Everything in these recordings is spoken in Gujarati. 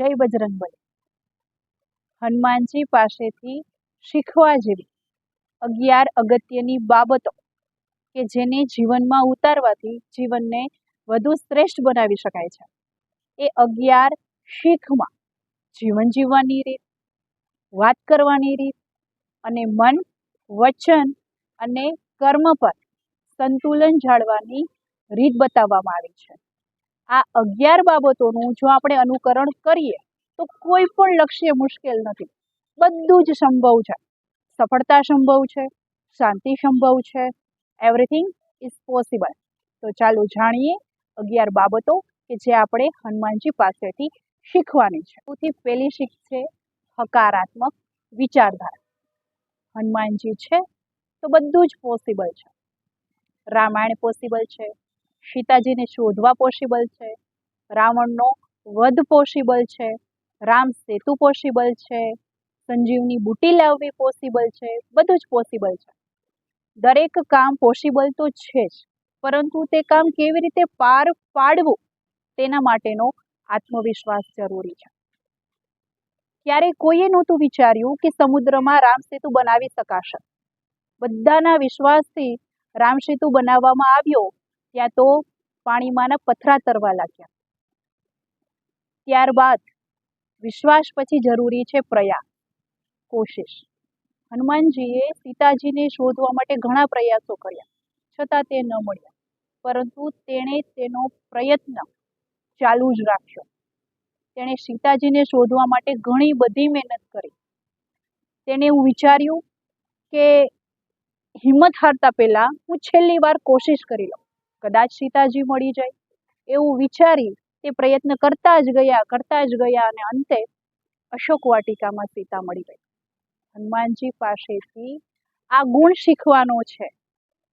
જય બજરંગબલી. હનુમાનજી પાસેથી શીખવા જેવી અગિયાર અગત્યની બાબતો કે જેને જીવનમાં ઉતારવાથી જીવનને વધુ શ્રેષ્ઠ બનાવી શકાય છે. એ અગિયાર શીખમાં જીવન જીવવાની રીત, વાત કરવાની રીત અને મન, વચન અને કર્મ પર સંતુલન જાળવાની રીત બતાવવામાં આવી છે. આ અગિયાર બાબતોનું જો આપણે અનુકરણ કરીએ, તો કોઈ પણ લક્ષ્ય મુશ્કેલ નથી. બધું જ સંભવ છે. સફળતા સંભવ છે, શાંતિ સંભવ છે એવરીથિંગ ઇઝ પોસિબલ તો ચાલો જાણીએ અગિયાર બાબતો કે જે આપણે હનુમાનજી પાસેથી શીખવાની છે. સૌથી પહેલી શીખ છે હકારાત્મક વિચારધારા. હનુમાનજી છે તો બધું જ પોસિબલ છે. રામાયણ પોસિબલ છે સીતાજીને શોધવા પોસિબલ છે. રાવણનો વધ પોસિબલ છે. રામ સેતુ પોસિબલ છે. સંજીવની બુટી લાવવી પોસિબલ છે. બધું જ પોસિબલ છે. દરેક કામ પોસિબલ તો છે જ. પરંતુ તે કામ કેવી રીતે પાર પાડવું? તેના માટેનો આત્મવિશ્વાસ જરૂરી છે. ક્યારે કોઈએ નહોતું વિચાર્યું કે સમુદ્રમાં રામ સેતુ બનાવી શકાશે. બધાના વિશ્વાસથી રામ સેતુ બનાવવામાં આવ્યો. ત્યાં તો પાણીમાંના પથરા તરવા લાગ્યા. ત્યારબાદ વિશ્વાસ પછી જરૂરી છે પ્રયાસ, કોશિશ. હનુમાનજીએ સીતાજીને શોધવા માટે ઘણા પ્રયાસો કર્યા, છતાં તે ન મળ્યા, પરંતુ તેણે તેનો પ્રયત્ન ચાલુ જ રાખ્યો. તેણે સીતાજીને શોધવા માટે ઘણી બધી મહેનત કરી. તેણે એવું વિચાર્યું કે હિંમત હારતા પહેલા હું છેલ્લી વાર કોશિશ કરી લઉં. કદાચ સીતાજી મળી જાય. એવું વિચારી તે પ્રયત્ન કરતા જ ગયા, કરતા જ ગયા અને અંતે અશોક વાટિકામાં સીતા મળી ગઈ. હનુમાનજી પાસેથી આ ગુણ શીખવાનો છે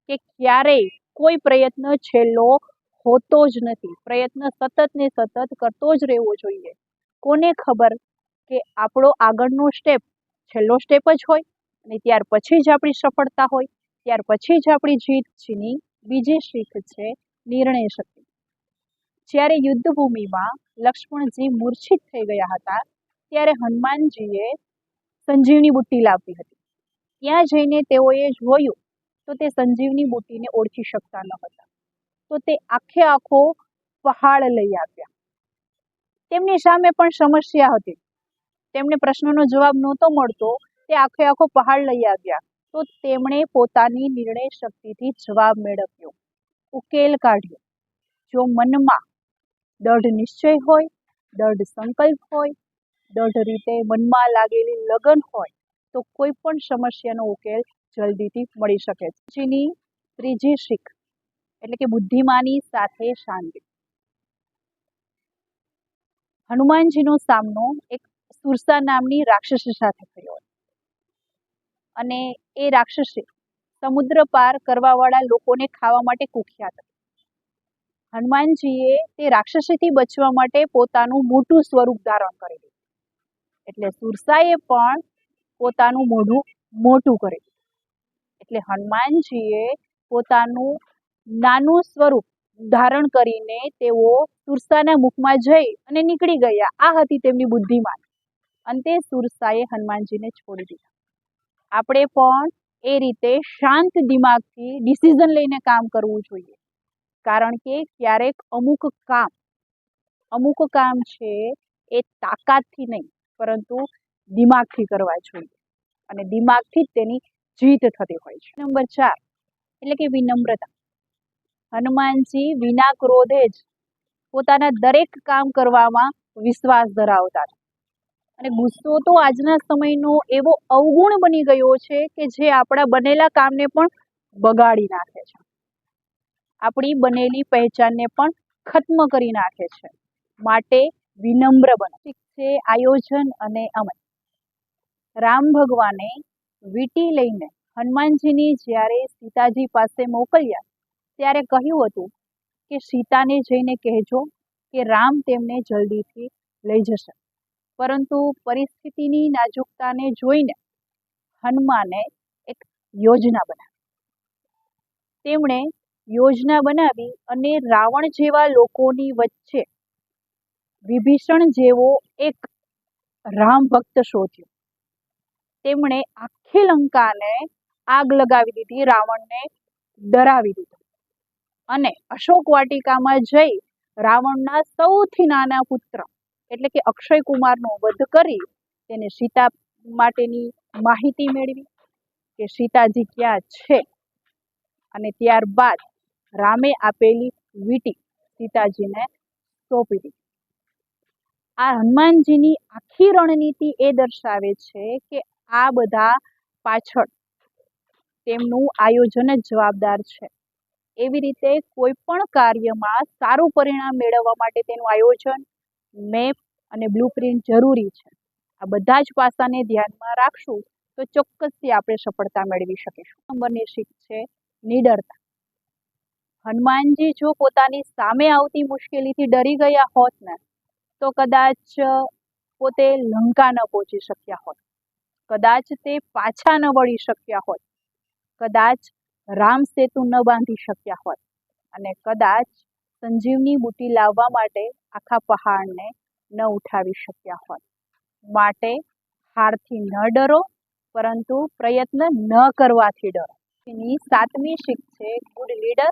કે ક્યારેય કોઈ પ્રયત્ન છેલ્લો હોતો જ નથી. પ્રયત્ન સતત ને સતત કરતો જ રહેવો જોઈએ. કોને ખબર કે આપણો આગળનો સ્ટેપ છેલ્લો સ્ટેપ જ હોય અને ત્યાર પછી જ આપણી સફળતા હોય, ત્યાર પછી જ આપણી જીત છીની બીજી શીખ છે, નિર્ણય શક્તિ. જ્યારે યુદ્ધભૂમિમાં લક્ષ્મણજી મૂર્છિત થઈ ગયા હતા, ત્યારે હનુમાનજીએ સંજીવની બુટ્ટી લાવી હતી. ત્યાં જઈને તેઓએ જોયું તો તે સંજીવની બુટ્ટીને ઓળખી શકતા ન હતા. તો તે આખે આખો પહાડ લઈ આવ્યા. તેમની સામે પણ સમસ્યા હતી. તેમને પ્રશ્નનો જવાબ નહોતો મળતો, તે આખે આખો પહાડ લઈ આવ્યા. તો તેમણે પોતાની નિર્ણય શક્તિથી જવાબ મેળવ્યો. ઉકેલ કાઢ્યો. જો મનમાં દઢ નિશ્ચય હોય, દઢ સંકલ્પ હોય, દઢ રીતે મનમાં લાગેલી લગન હોય, તો કોઈ પણ સમસ્યાનો ઉકેલ જલ્દીથી મળી શકે છે. પછીની ત્રીજી શીખ, એટલે કે બુદ્ધિમાની સાથે શાંતિ હનુમાનજીનો સામનો એક સુરસા નામની રાક્ષસી સાથે થયો અને એ રાક્ષસે સમુદ્ર પાર કરવાવાળા લોકોને ખાવા માટે કુખ્યાત હનુમાનજીએ તે રાક્ષસીથી બચવા માટે પોતાનું મોટું સ્વરૂપ ધારણ કરી લીધું. એટલે સુરસાએ પણ પોતાનું મોઢું મોટું કરી દીધું. એટલે હનુમાનજીએ પોતાનું નાનું સ્વરૂપ ધારણ કરીને તેઓ સુરસાના મુખમાં જઈ અને નીકળી ગયા. આ હતી તેમની બુદ્ધિમાન. અંતે સુરસાએ હનુમાનજીને છોડી દીધા. આપણે પણ એ રીતે શાંત દિમાગથી ડિસિઝન લઈને કામ કરવું જોઈએ. કારણ કે ક્યારેક અમુક કામ અમુક કામ છે એ તાકાતથી નહીં, પરંતુ દિમાગથી કરવા જોઈએ. અને દિમાગથી જ તેની જીત થતી હોય છે. નંબર ચાર, એટલે કે વિનમ્રતા. હનુમાનજી વિના ક્રોધે જ પોતાના દરેક કામ કરવામાં વિશ્વાસ ધરાવતા અને ગુસ્સો તો આજના સમયનો એવો અવગુણ બની ગયો છે કે જે આપણા બનેલા કામને પણ બગાડી નાખે છે. આપણી બનેલી પહેચાનને પણ ખત્મ કરી નાખે છે. માટે વિનમ્ર બનો. છે, આયોજન અને અમલ. રામ ભગવાને વીટી લઈને હનુમાનજીની જ્યારે સીતાજી પાસે મોકલ્યા, ત્યારે કહ્યું હતું કે, સીતાને જઈને કહેજો કે રામ તેમને જલ્દીથી લઈ જશે. પરંતુ પરિસ્થિતિની નાજુકતાને જોઈને હનુમાને એક યોજના બનાવી. તેમણે યોજના બનાવી અને રાવણ જેવા લોકોની વચ્ચે વિભીષણ જેવો એક રામ ભક્ત શોધ્યો. તેમણે આખી લંકાને આગ લગાવી દીધી, રાવણને ડરાવી દીધો અને અશોક વાટિકામાં જઈ રાવણના સૌથી નાના પુત્ર એટલે કે અક્ષય કુમારનો વધ કરી તેને સીતા માટેની માહિતી મેળવી કે સીતાજી ક્યાં છે? અને ત્યારબાદ રામે આપેલી વીંટી સીતાજીને સોંપી દીધી. આ હનુમાનજીની આખી રણનીતિ એ દર્શાવે છે કે આ બધા પાછળ તેમનું આયોજન જ જવાબદાર છે. એવી રીતે કોઈ પણ કાર્યમાં સારું પરિણામ મેળવવા માટે તેનું આયોજન મેપ અને બ્લુપ્રિન્ટ જરૂરી છે. આ બધા જ પાસાને ધ્યાનમાં રાખશું તો ચોક્કસથી આપણે સફળતા મેળવી શકીશું. નંબરની શીખ છે, નિડરતા. હનુમાનજી જો પોતાની સામે આવતી મુશ્કેલીથી ડરી ગયા હોત ને, તો કદાચ પોતે લંકા ન પહોંચી શક્યા હોત. કદાચ તે પાછા ન વળી શક્યા હોત. કદાચ રામ સેતુ ન બાંધી શક્યા હોત. અને કદાચ સંજીવની બુટી લાવવા માટે આખા પહાડને ન ઉઠાવી શક્યા હોત. માટે હારથી ન ડરો, પરંતુ પ્રયત્ન ન કરવાથી ડરો. એની સાતમી શીખ છે ગુડ લીડર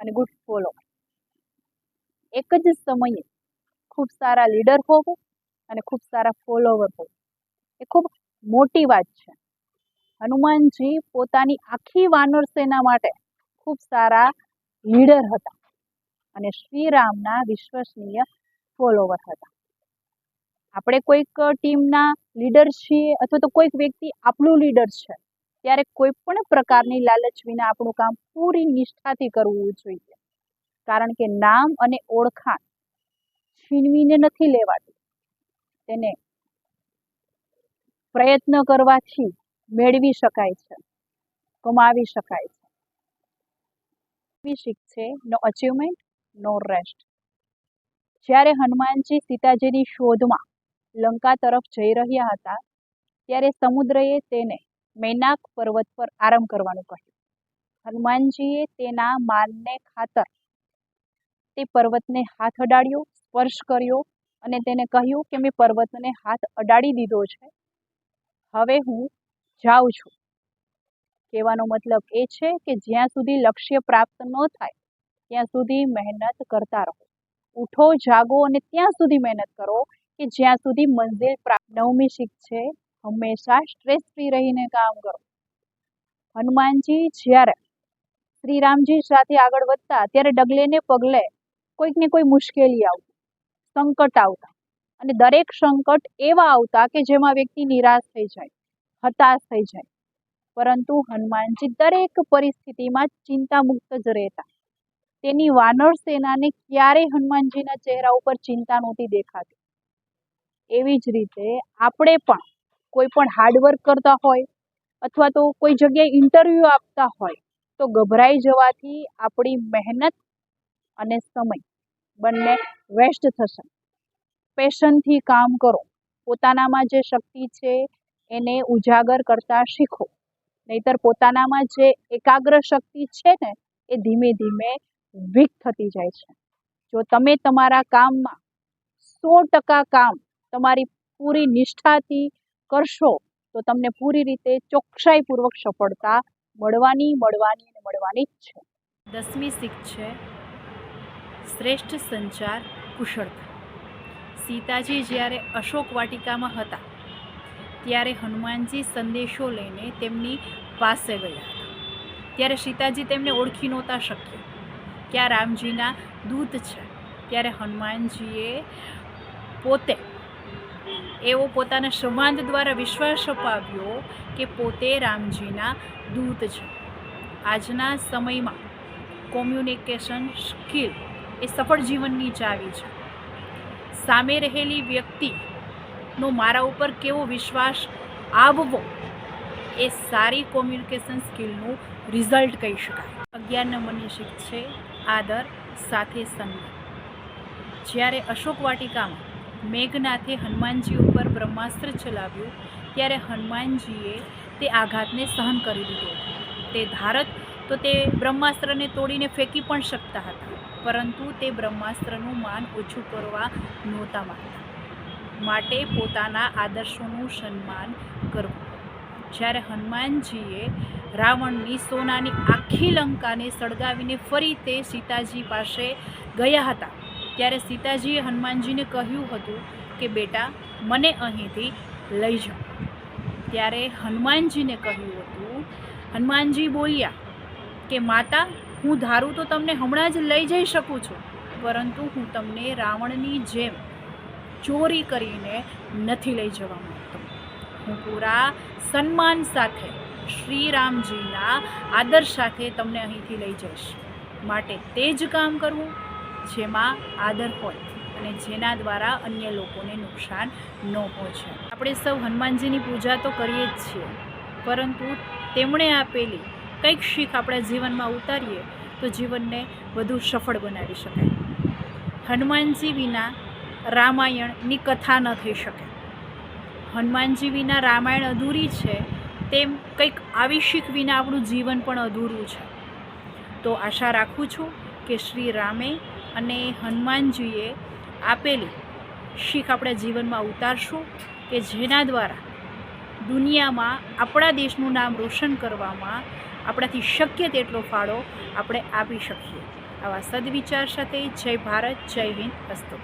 અને ગુડ ફોલો એક જ સમયે ખૂબ સારા લીડર હોવું અને ખૂબ સારા ફોલોવર હોવું, એ ખૂબ મોટી વાત છે. હનુમાનજી પોતાની આખી વાનર સેના માટે ખૂબ સારા લીડર હતા. અને શ્રીરામના વિશ્વસનીય ફોલોવર હતા. આપણે કોઈક ટીમના લીડર છીએ અથવા તો કોઈક વ્યક્તિ આપણું લીડર છે, ત્યારે કોઈ પણ પ્રકારની લાલચ વિના આપણું કામ પૂરી નિષ્ઠાથી કરવું જોઈએ. કારણ કે નામ અને ઓળખાણ છીનવીને નથી લેવાતી. તેને પ્રયત્ન કરવાથી મેળવી શકાય છે, કમાવી શકાય છે. છે નો અચીવમેન્ટ નો રેસ્ટ જ્યારે હનુમાનજી સીતાજીની શોધમાં લંકા તરફ જઈ રહ્યા હતા, ત્યારે સમુદ્રએ તેને મૈનાક પર્વત પર આરામ કરવાનું કહ્યું. હનુમાનજીએ તેના માનને ખાતર તે પર્વતને હાથ અડાડ્યો, સ્પર્શ કર્યો અને તેને કહ્યું કે મેં પર્વતને હાથ અડાડી દીધો છે. હવે હું જાઉં છું. કહેવાનો મતલબ એ છે કે જ્યાં સુધી લક્ષ્ય પ્રાપ્ત ન થાય ત્યાં સુધી મહેનત કરતા રહો. ઉઠો, જાગો અને ત્યાં સુધી મહેનત કરો કે જ્યાં સુધી મંજિલ પ્રાપ્ત નવમી શીખ છે, હંમેશા સ્ટ્રેસ ફ્રી રહીને કામ કરો. હનુમાનજી જ્યારે શ્રીરામજી સાથે આગળ વધતા, ત્યારે ડગલે ને પગલે કોઈક ને કોઈ મુશ્કેલી આવતી, સંકટ આવતા અને દરેક સંકટ એવા આવતા કે જેમાં વ્યક્તિ નિરાશ થઈ જાય, હતાશ થઈ જાય. પરંતુ હનુમાનજી દરેક પરિસ્થિતિમાં ચિંતા મુક્ત જ રહેતા. તેની વાનર સેનાને ક્યારેય હનુમાનજીના ચહેરા ઉપર ચિંતા નહોતી દેખાતી. એવી જ રીતે આપણે પણ કોઈ પણ હાર્ડવર્ક કરતા હોય અથવા તો કોઈ જગ્યાએ ઇન્ટરવ્યૂ આપતા હોય તો ગભરાઈ જવાથી આપણી મહેનત અને સમય બંને વેસ્ટ થશે. પેશનથી કામ કરો. પોતાનામાં જે શક્તિ છે એને ઉજાગર કરતા શીખો. નહીતર પોતાનામાં જે એકાગ્ર શક્તિ છે ને એ ધીમે ધીમે વીક થતી જાય છે. જો તમે તમારા કામમાં સો ટકા કામ તમારી પૂરી નિષ્ઠાથી કરશો, તો તમને પૂરી રીતે ચોકસાઈપૂર્વક સફળતા મળવાની મળવાની અને મળવાની જ છે. દસમી શીખ છે. શ્રેષ્ઠ સંચાર કુશળતા સીતાજી જ્યારે અશોક વાટિકામાં હતા, ત્યારે હનુમાનજી સંદેશો લઈને તેમની પાસે ગયા ત્યારે સીતાજી તેમને ઓળખી નહોતા શક્યા. કે આ રામજીના દૂત છે? ત્યારે હનુમાનજીએ પોતે, એવો પોતાના સંવાદ દ્વારા વિશ્વાસ અપાવ્યો કે પોતે રામજીના દૂત છે. આજના સમયમાં કોમ્યુનિકેશન સ્કિલ એ સફળ જીવનની ચાવી છે. સામે રહેલી વ્યક્તિનો મારા ઉપર કેવો વિશ્વાસ આવવો એ સારી કોમ્યુનિકેશન સ્કિલનું રિઝલ્ટ કહી શકાય. અગિયાર નંબરની શીખ છે. આદર સાથે સન્માન જ્યારે અશોક વાટિકામાં મેઘનાથે હનુમાનજી ઉપર બ્રહ્માસ્ત્ર ચલાવ્યું, ત્યારે હનુમાનજીએ તે આઘાતને સહન કરી દીધો તે ધારત તો તે બ્રહ્માસ્ત્રને તોડીને ફેંકી પણ શકતા હતા, પરંતુ તે બ્રહ્માસ્ત્રનું માન ઓછું કરવા નહોતા માંગતા. માટે પોતાના આદર્શોનું સન્માન કરવું. જ્યારે હનુમાનજીએ રાવણની સોનાની આખી લંકાને સળગાવીને ફરી તે સીતાજી પાસે ગયા હતા. ત્યારે સીતાજીએ હનુમાનજીને કહ્યું હતું કે, બેટા, મને અહીંથી લઈ જાઓ ત્યારે હનુમાનજીને કહ્યું હતું, હનુમાનજી બોલ્યા કે, માતા, હું ધારું તો તમને હમણાં જ લઈ જઈ શકું છું, પરંતુ હું તમને રાવણની જેમ ચોરી કરીને નથી લઈ જવા હું પૂરા સન્માન સાથે શ્રીરામજીના આદર સાથે તમને અહીંથી લઈ જઈશ. માટે તે જ કામ કરવું, જેમાં આદર હોય અને જેના દ્વારા અન્ય લોકોને નુકસાન ન પહોંચે આપણે સૌ હનુમાનજીની પૂજા તો કરીએ જ છીએ, પરંતુ તેમણે આપેલી કંઈક શીખ આપણા જીવનમાં ઉતારીએ તો જીવનને વધુ સફળ બનાવી શકાય. હનુમાનજી વિના રામાયણની કથા ન થઈ શકે. હનુમાનજી વિના રામાયણ અધૂરી છે, તેમ કંઈક આવી શીખ વિના આપણું જીવન પણ અધૂરું છે. તો આશા રાખું છું કે શ્રી રામે અને હનુમાનજીએ આપેલી શીખ આપણા જીવનમાં ઉતારશું કે જેના દ્વારા દુનિયામાં આપણા દેશનું નામ રોશન કરવામાં આપણાથી શક્ય તેટલો ફાળો આપણે આપી શકીએ. આવા સદવિચાર સાથે જય ભારત, જય હિન્દ, અસ્તુ.